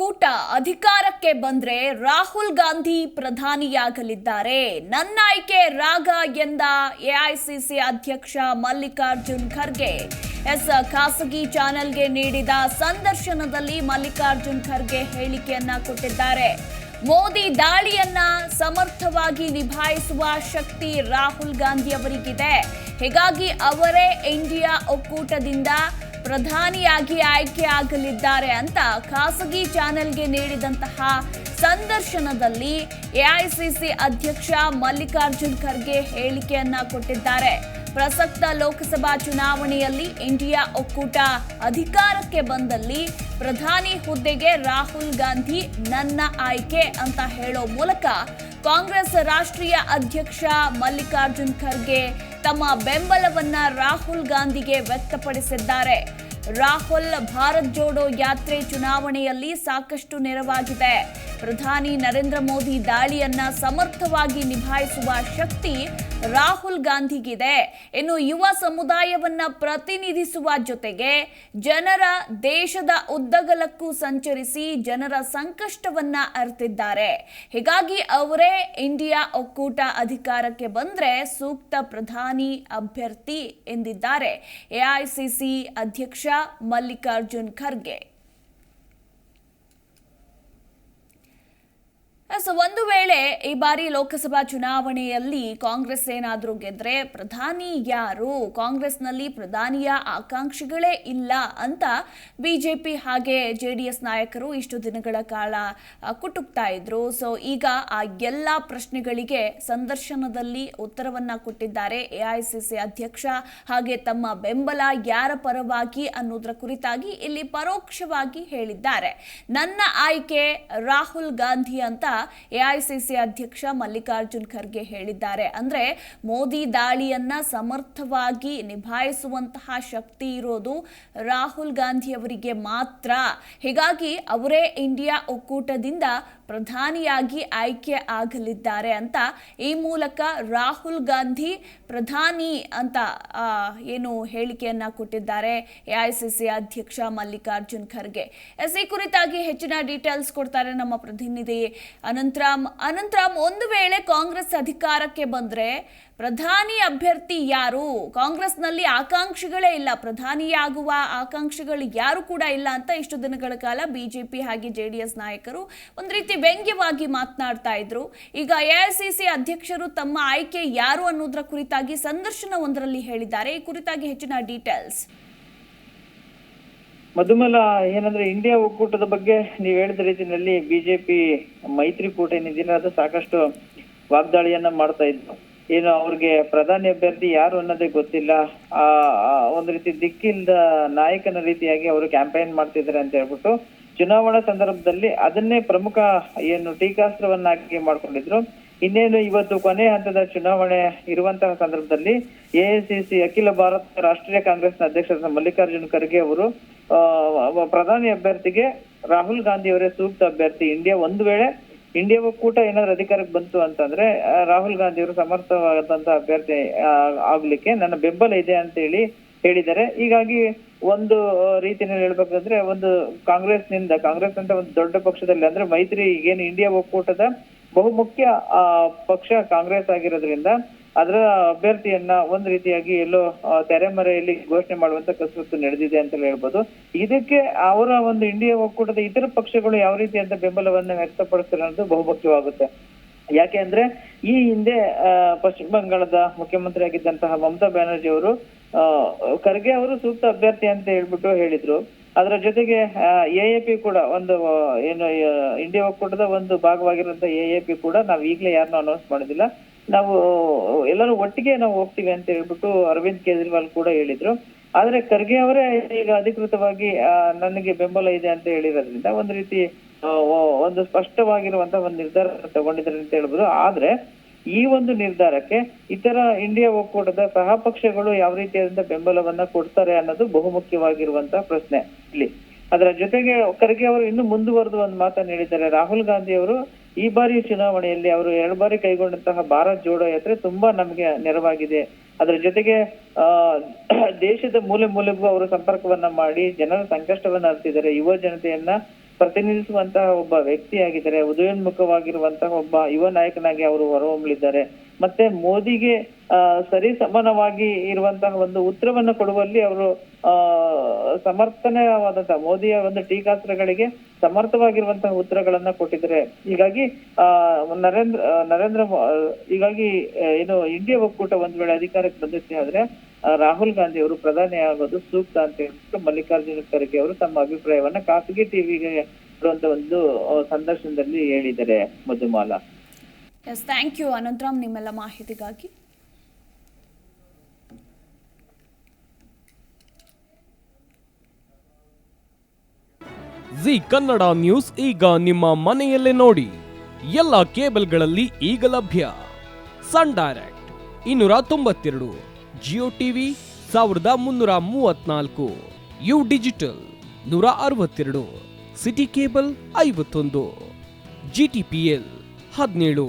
ಒಕ್ಕೂಟ ಅಧಿಕಾರಕ್ಕೆ ಬಂದ್ರೆ ರಾಹುಲ್ ಗಾಂಧಿ ಪ್ರಧಾನಿಯಾಗಲಿದ್ದಾರೆ. ನನ್ನ ಆಯ್ಕೆ ರಾಗ ಎಂದ ಎಐಸಿಸಿ ಅಧ್ಯಕ್ಷ ಮಲ್ಲಿಕಾರ್ಜುನ್ ಖರ್ಗೆ. ಎಸ್ ಖಾಸಗಿ ಚಾನೆಲ್ಗೆ ನೀಡಿದ ಸಂದರ್ಶನದಲ್ಲಿ ಮಲ್ಲಿಕಾರ್ಜುನ್ ಖರ್ಗೆ ಹೇಳಿಕೆಯನ್ನ ಕೊಟ್ಟಿದ್ದಾರೆ. ಮೋದಿ ದಾಳಿಯನ್ನ ಸಮರ್ಥವಾಗಿ ನಿಭಾಯಿಸುವ ಶಕ್ತಿ ರಾಹುಲ್ ಗಾಂಧಿ ಅವರಿಗಿದೆ. ಹೀಗಾಗಿ ಅವರೇ ಇಂಡಿಯಾ ಒಕ್ಕೂಟದಿಂದ ಪ್ರಧಾನಿಯಾಗಿ ಆಯ್ಕೆ ಆಗಲಿದ್ದಾರೆ ಅಂತ ಖಾಸಗಿ ಚಾನೆಲ್ಗೆ ನೀಡಿದಂತಹ ಸಂದರ್ಶನದಲ್ಲಿ ಎಐಸಿಸಿ ಅಧ್ಯಕ್ಷ ಮಲ್ಲಿಕಾರ್ಜುನ್ ಖರ್ಗೆ ಹೇಳಿಕೆಯನ್ನ ಕೊಟ್ಟಿದ್ದಾರೆ. ಪ್ರಸಕ್ತ ಲೋಕಸಭಾ ಚುನಾವಣೆಯಲ್ಲಿ ಇಂಡಿಯಾ ಒಕ್ಕೂಟ ಅಧಿಕಾರಕ್ಕೆ ಬಂದಲ್ಲಿ ಪ್ರಧಾನಿ ಹುದ್ದೆಗೆ ರಾಹುಲ್ ಗಾಂಧಿ ನನ್ನ ಆಯ್ಕೆ ಅಂತ ಹೇಳೋ ಮೂಲಕ ಕಾಂಗ್ರೆಸ್ ರಾಷ್ಟ್ರೀಯ ಅಧ್ಯಕ್ಷ ಮಲ್ಲಿಕಾರ್ಜುನ್ ಖರ್ಗೆ ತಮ್ಮ ಬೆಂಬಲವನ್ನ ರಾಹುಲ್ ಗಾಂಧಿಗೆ ವ್ಯಕ್ತಪಡಿಸಿದ್ದಾರೆ. ರಾಹುಲ್ ಭಾರತ್ ಜೋಡೋ ಯಾತ್ರೆ ಚುನಾವಣೆಯಲ್ಲಿ ಸಾಕಷ್ಟು ನೆರವಾಗಿದೆ. ಪ್ರಧಾನಿ ನರೇಂದ್ರ ಮೋದಿ ದಾಳಿಯನ್ನ ಸಮರ್ಥವಾಗಿ ನಿಭಾಯಿಸುವ ಶಕ್ತಿ ರಾಹುಲ್ ಗಾಂಧಿಗಿದೆ. ಇನ್ನು ಯುವ ಸಮುದಾಯವನ್ನ ಪ್ರತಿನಿಧಿಸುವ ಜೊತೆಗೆ ಜನರ ದೇಶದ ಉದ್ದಗಲಕ್ಕೂ ಸಂಚರಿಸಿ ಜನರ ಸಂಕಷ್ಟವನ್ನ ಅರ್ತಿದ್ದಾರೆ. ಹೀಗಾಗಿ ಅವರೇ ಇಂಡಿಯಾ ಒಕ್ಕೂಟ ಅಧಿಕಾರಕ್ಕೆ ಬಂದ್ರೆ ಸೂಕ್ತ ಪ್ರಧಾನಿ ಅಭ್ಯರ್ಥಿ ಎಂದಿದ್ದಾರೆ. ಎಐಸಿಸಿ ಅಧ್ಯಕ್ಷ ಮಲ್ಲಿಕಾರ್ಜುನ್ ಖರ್ಗೆ. ಎಸ್ ಒಂದು ವೇಳೆ ಈ ಬಾರಿ ಲೋಕಸಭಾ ಚುನಾವಣೆಯಲ್ಲಿ ಕಾಂಗ್ರೆಸ್ ಏನಾದರೂ ಗೆದ್ರೆ ಪ್ರಧಾನಿ ಯಾರು? ಕಾಂಗ್ರೆಸ್ನಲ್ಲಿ ಪ್ರಧಾನಿಯ ಆಕಾಂಕ್ಷಿಗಳೇ ಇಲ್ಲ ಅಂತ ಬಿಜೆಪಿ ಹಾಗೆ ಜೆ ಡಿ ಎಸ್ ನಾಯಕರು ಇಷ್ಟು ದಿನಗಳ ಕಾಲ ಕುಟುಕ್ತಾ ಇದ್ರು. ಸೊ ಈಗ ಆ ಎಲ್ಲ ಪ್ರಶ್ನೆಗಳಿಗೆ ಸಂದರ್ಶನದಲ್ಲಿ ಉತ್ತರವನ್ನ ಕೊಟ್ಟಿದ್ದಾರೆ ಎಐಸಿಸಿ ಅಧ್ಯಕ್ಷ. ಹಾಗೆ ತಮ್ಮ ಬೆಂಬಲ ಯಾರ ಪರವಾಗಿ ಅನ್ನೋದರ ಕುರಿತಾಗಿ ಇಲ್ಲಿ ಪರೋಕ್ಷವಾಗಿ ಹೇಳಿದ್ದಾರೆ. ನನ್ನ ಆಯ್ಕೆ ರಾಹುಲ್ ಗಾಂಧಿ ಅಂತ ಎಐಸಿಸಿ ಅಧ್ಯಕ್ಷ ಮಲ್ಲಿಕಾರ್ಜುನ್ ಖರ್ಗೆ ಹೇಳಿದ್ದಾರೆ. ಅಂದ್ರೆ ಮೋದಿ ದಾಳಿಯನ್ನ ಸಮರ್ಥವಾಗಿ ನಿಭಾಯಿಸುವಂತಹ ಶಕ್ತಿ ಇರೋದು ರಾಹುಲ್ ಗಾಂಧಿ ಅವರಿಗೆ ಮಾತ್ರ. ಹೀಗಾಗಿ ಅವರೇ ಇಂಡಿಯಾ ಒಕ್ಕೂಟದಿಂದ ಪ್ರಧಾನಿಯಾಗಿ ಆಯ್ಕೆ ಆಗಲಿದ್ದಾರೆ ಅಂತ ಈ ಮೂಲಕ ರಾಹುಲ್ ಗಾಂಧಿ ಪ್ರಧಾನಿ ಅಂತ ಏನು ಹೇಳಿಕೆಯನ್ನ ಕೊಟ್ಟಿದ್ದಾರೆ ಎಐಸಿಸಿ ಅಧ್ಯಕ್ಷ ಮಲ್ಲಿಕಾರ್ಜುನ್ ಖರ್ಗೆ. ಎಸ್ ಈ ಕುರಿತಾಗಿ ಹೆಚ್ಚಿನ ಡೀಟೇಲ್ಸ್ ಕೊಡ್ತಾರೆ ನಮ್ಮ ಪ್ರತಿನಿಧಿ ಅನಂತರಾಮ್. ಅನಂತರಾಮ್, ಒಂದು ವೇಳೆ ಕಾಂಗ್ರೆಸ್ ಅಧಿಕಾರಕ್ಕೆ ಬಂದ್ರೆ ಪ್ರಧಾನಿ ಅಭ್ಯರ್ಥಿ ಯಾರು? ಕಾಂಗ್ರೆಸ್ನಲ್ಲಿ ಆಕಾಂಕ್ಷಿಗಳೇ ಇಲ್ಲ. ಪ್ರಧಾನಿಯಾಗುವ ಆಕಾಂಕ್ಷಿಗಳು ಯಾರು ಕೂಡ ಇಲ್ಲ ಅಂತ ಇಷ್ಟು ದಿನಗಳ ಕಾಲ ಬಿಜೆಪಿ ಹಾಗೆ ಜೆ ಡಿ ಎಸ್ ನಾಯಕರು ಒಂದು ರೀತಿ ವ್ಯಂಗ್ಯವಾಗಿ ಮಾತನಾಡ್ತಾ ಇದ್ರು. ಈಗ ಎಐಸಿಸಿ ಅಧ್ಯಕ್ಷರು ತಮ್ಮ ಆಯ್ಕೆ ಯಾರು ಅನ್ನೋದರ ಕುರಿತಾಗಿ ಸಂದರ್ಶನ ಒಂದರಲ್ಲಿ ಹೇಳಿದ್ದಾರೆ. ಈ ಕುರಿತಾಗಿ ಹೆಚ್ಚಿನ ಡೀಟೇಲ್ಸ್. ಮಧುಮಲ, ಏನಂದ್ರೆ ಇಂಡಿಯಾ ಒಕ್ಕೂಟದ ಬಗ್ಗೆ ನೀವು ಹೇಳಿದ ರೀತಿಯಲ್ಲಿ ಬಿಜೆಪಿ ಮೈತ್ರಿಕೂಟ ಏನಿದೆಯಲ್ಲ ಅದು ಸಾಕಷ್ಟು ವಾಗ್ದಾಳಿಯನ್ನ ಮಾಡ್ತಾ ಇದ್ರು. ಏನು ಅವ್ರಿಗೆ ಪ್ರಧಾನಿ ಅಭ್ಯರ್ಥಿ ಯಾರು ಅನ್ನೋದೇ ಗೊತ್ತಿಲ್ಲ. ಆ ಒಂದ್ ರೀತಿ ದಿಕ್ಕಿಲ್ದ ನಾಯಕನ ರೀತಿಯಾಗಿ ಅವರು ಕ್ಯಾಂಪೇನ್ ಮಾಡ್ತಿದ್ದಾರೆ ಅಂತ ಹೇಳ್ಬಿಟ್ಟು ಚುನಾವಣಾ ಸಂದರ್ಭದಲ್ಲಿ ಅದನ್ನೇ ಪ್ರಮುಖ ಏನು ಟೀಕಾಸ್ತ್ರವನ್ನಾಗಿ ಮಾಡ್ಕೊಂಡಿದ್ರು. ಇನ್ನೇನು ಇವತ್ತು ಕೊನೆ ಹಂತದ ಚುನಾವಣೆ ಇರುವಂತಹ ಸಂದರ್ಭದಲ್ಲಿ ಎಐಸಿಸಿ ಅಖಿಲ ಭಾರತ ರಾಷ್ಟ್ರೀಯ ಕಾಂಗ್ರೆಸ್ನ ಅಧ್ಯಕ್ಷರಾದ ಮಲ್ಲಿಕಾರ್ಜುನ್ ಖರ್ಗೆ ಅವರು ಪ್ರಧಾನಿ ಅಭ್ಯರ್ಥಿಗೆ ರಾಹುಲ್ ಗಾಂಧಿ ಅವರೇ ಸೂಕ್ತ ಅಭ್ಯರ್ಥಿ. ಇಂಡಿಯಾ ಒಂದು ವೇಳೆ ಇಂಡಿಯಾ ಒಕ್ಕೂಟ ಏನಾದ್ರು ಅಧಿಕಾರಕ್ಕೆ ಬಂತು ಅಂತಂದ್ರೆ ರಾಹುಲ್ ಗಾಂಧಿ ಅವರು ಸಮರ್ಥವಾದಂತ ಅಭ್ಯರ್ಥಿ ಆಗ್ಲಿಕ್ಕೆ ನನ್ನ ಬೆಂಬಲ ಇದೆ ಅಂತ ಹೇಳಿ ಹೇಳಿದ್ದಾರೆ. ಹೀಗಾಗಿ ಒಂದು ರೀತಿಯಲ್ಲಿ ಹೇಳ್ಬೇಕಂದ್ರೆ ಒಂದು ಕಾಂಗ್ರೆಸ್ನಿಂದ ಕಾಂಗ್ರೆಸ್ ಅಂತ ಒಂದು ದೊಡ್ಡ ಪಕ್ಷದಲ್ಲಿ ಅಂದ್ರೆ ಮೈತ್ರಿ ಈಗೇನು ಇಂಡಿಯಾ ಒಕ್ಕೂಟದ ಬಹುಮುಖ್ಯ ಪಕ್ಷ ಕಾಂಗ್ರೆಸ್ ಆಗಿರೋದ್ರಿಂದ ಅದರ ಅಭ್ಯರ್ಥಿಯನ್ನ ಒಂದ್ ರೀತಿಯಾಗಿ ಎಲ್ಲೋ ತೆರೆಮರೆಯಲ್ಲಿ ಘೋಷಣೆ ಮಾಡುವಂತ ಕಸರತ್ತು ನಡೆದಿದೆ ಅಂತ ಹೇಳ್ಬೋದು. ಇದಕ್ಕೆ ಅವರ ಒಂದು ಇಂಡಿಯಾ ಒಕ್ಕೂಟದ ಇತರ ಪಕ್ಷಗಳು ಯಾವ ರೀತಿ ಅಂತ ಬೆಂಬಲವನ್ನ ವ್ಯಕ್ತಪಡಿಸ್ತಾರೆ ಅನ್ನೋದು ಬಹುಮುಖ್ಯವಾಗುತ್ತೆ. ಯಾಕೆ ಅಂದ್ರೆ, ಈ ಹಿಂದೆ ಪಶ್ಚಿಮ ಬಂಗಾಳದ ಮುಖ್ಯಮಂತ್ರಿ ಆಗಿದ್ದಂತಹ ಮಮತಾ ಬ್ಯಾನರ್ಜಿ ಅವರು ಖರ್ಗೆ ಅವರು ಸೂಕ್ತ ಅಭ್ಯರ್ಥಿ ಅಂತ ಹೇಳ್ಬಿಟ್ಟು ಹೇಳಿದ್ರು. ಅದರ ಜೊತೆಗೆ ಎ ಎ ಪಿ ಕೂಡ ಒಂದು ಏನು ಇಂಡಿಯಾ ಒಕ್ಕೂಟದ ಒಂದು ಭಾಗವಾಗಿರುವಂತ ಪಿ ಕೂಡ ನಾವು ಈಗಲೇ ಯಾರನ್ನೂ ಅನೌನ್ಸ್ ಮಾಡೋದಿಲ್ಲ. ನಾವು, ಎಲ್ಲರೂ ಒಟ್ಟಿಗೆ ನಾವು ಹೋಗ್ತೀವಿ ಅಂತ ಹೇಳ್ಬಿಟ್ಟು ಅರವಿಂದ್ ಕೇಜ್ರಿವಾಲ್ ಕೂಡ ಹೇಳಿದ್ರು. ಆದ್ರೆ ಖರ್ಗೆ ಅವರೇ ಈಗ ಅಧಿಕೃತವಾಗಿ ನನಗೆ ಬೆಂಬಲ ಇದೆ ಅಂತ ಹೇಳಿರೋದ್ರಿಂದ ಒಂದು ರೀತಿ ಒಂದು ಸ್ಪಷ್ಟವಾಗಿರುವಂತ ಒಂದು ನಿರ್ಧಾರ ತಗೊಂಡಿದ್ದಾರೆ ಅಂತ ಹೇಳ್ಬೋದು. ಆದ್ರೆ ಈ ಒಂದು ನಿರ್ಧಾರಕ್ಕೆ ಇತರ ಇಂಡಿಯಾ ಒಕ್ಕೂಟದ ಸಹಪಕ್ಷಗಳು ಯಾವ ರೀತಿಯಾದಂತ ಬೆಂಬಲವನ್ನ ಕೊಡ್ತಾರೆ ಅನ್ನೋದು ಬಹುಮುಖ್ಯವಾಗಿರುವಂತ ಪ್ರಶ್ನೆ ಇಲ್ಲಿ. ಅದರ ಜೊತೆಗೆ ಖರ್ಗೆ ಅವರು ಇನ್ನು ಮುಂದುವರೆದು ಒಂದು ಮಾತನ್ನು ಹೇಳಿದ್ದಾರೆ. ರಾಹುಲ್ ಗಾಂಧಿ ಅವರು ಈ ಬಾರಿ ಚುನಾವಣೆಯಲ್ಲಿ ಅವರು ಎರಡು ಬಾರಿ ಕೈಗೊಂಡಂತಹ ಭಾರತ್ ಜೋಡೋ ಯಾತ್ರೆ ತುಂಬಾ ನಮಗೆ ನೆರವಾಗಿದೆ. ಅದರ ಜೊತೆಗೆ, ಆ, ದೇಶದ ಮೂಲೆ ಮೂಲೆಗೂ ಅವರು ಸಂಪರ್ಕವನ್ನ ಮಾಡಿ, ಜನರ ಸಂಕಷ್ಟವನ್ನ ಅರ್ತಿದ್ದಾರೆ. ಯುವ ಜನತೆಯನ್ನ ಪ್ರತಿನಿಧಿಸುವಂತಹ ಒಬ್ಬ ವ್ಯಕ್ತಿಯಾಗಿದ್ದಾರೆ. ಉದಯೋನ್ಮುಖವಾಗಿರುವಂತಹ ಒಬ್ಬ ಯುವ ನಾಯಕನಾಗಿ ಅವರು ಹೊರಹೊಮ್ಮಲಿದ್ದಾರೆ ಮತ್ತೆ ಮೋದಿಗೆ ಸರಿ ಸಮಾನವಾಗಿ ಇರುವಂತಹ ಒಂದು ಉತ್ತರವನ್ನು ಕೊಡುವಲ್ಲಿ ಅವರು ಸಮರ್ಥನೆಯಾದಂತಹ ಮೋದಿಯ ಒಂದು ಟೀಕಾಸ್ತ್ರಗಳಿಗೆ ಸಮರ್ಥವಾಗಿರುವಂತಹ ಉತ್ತರಗಳನ್ನ ಕೊಟ್ಟಿದ್ದಾರೆ. ಹೀಗಾಗಿ ನರೇಂದ್ರ ನರೇಂದ್ರ ಹೀಗಾಗಿ ಏನು ಇಂಡಿಯಾ ಒಕ್ಕೂಟ ಒಂದು ವೇಳೆ ಅಧಿಕಾರಕ್ಕೆ ಬಂದಿದ್ದೆ ಆದ್ರೆ ರಾಹುಲ್ ಗಾಂಧಿ ಅವರು ಪ್ರಧಾನಿ ಆಗೋದು ಸೂಕ್ತ ಅಂತ ಹೇಳ್ಬಿಟ್ಟು ಮಲ್ಲಿಕಾರ್ಜುನ ಖರ್ಗೆ ಅವರು ತಮ್ಮ ಅಭಿಪ್ರಾಯವನ್ನ ಖಾಸಗಿ ಟಿವಿಗೆ ಬರುವಂತ ಒಂದು ಸಂದರ್ಶನದಲ್ಲಿ ಹೇಳಿದ್ದಾರೆ Madhumala. Yes thank you Anantharam ನಿಮ್ಮೆಲ್ಲ ಮಾಹಿತಿಗಾಗಿ. ಜಿ ಕನ್ನಡ ನ್ಯೂಸ್ ಈಗ ನಿಮ್ಮ ಮನೆಯಲ್ಲೇ ನೋಡಿ. ಎಲ್ಲ ಕೇಬಲ್ಗಳಲ್ಲಿ ಈಗ ಲಭ್ಯ. ಸನ್ ಡೈರೆಕ್ಟ್ ಇನ್ನೂರ ತೊಂಬತ್ತೆರಡು, ಜಿಯೋ ಟಿವಿ ಸಾವಿರದ ಮುನ್ನೂರ ಮೂವತ್ನಾಲ್ಕು, ಯು ಡಿಜಿಟಲ್ ನೂರ ಅರವತ್ತೆರಡು, ಸಿಟಿ ಕೇಬಲ್ ಐವತ್ತೊಂದು, ಜಿ ಟಿ ಪಿ ಎಲ್ ಹದಿನೇಳು.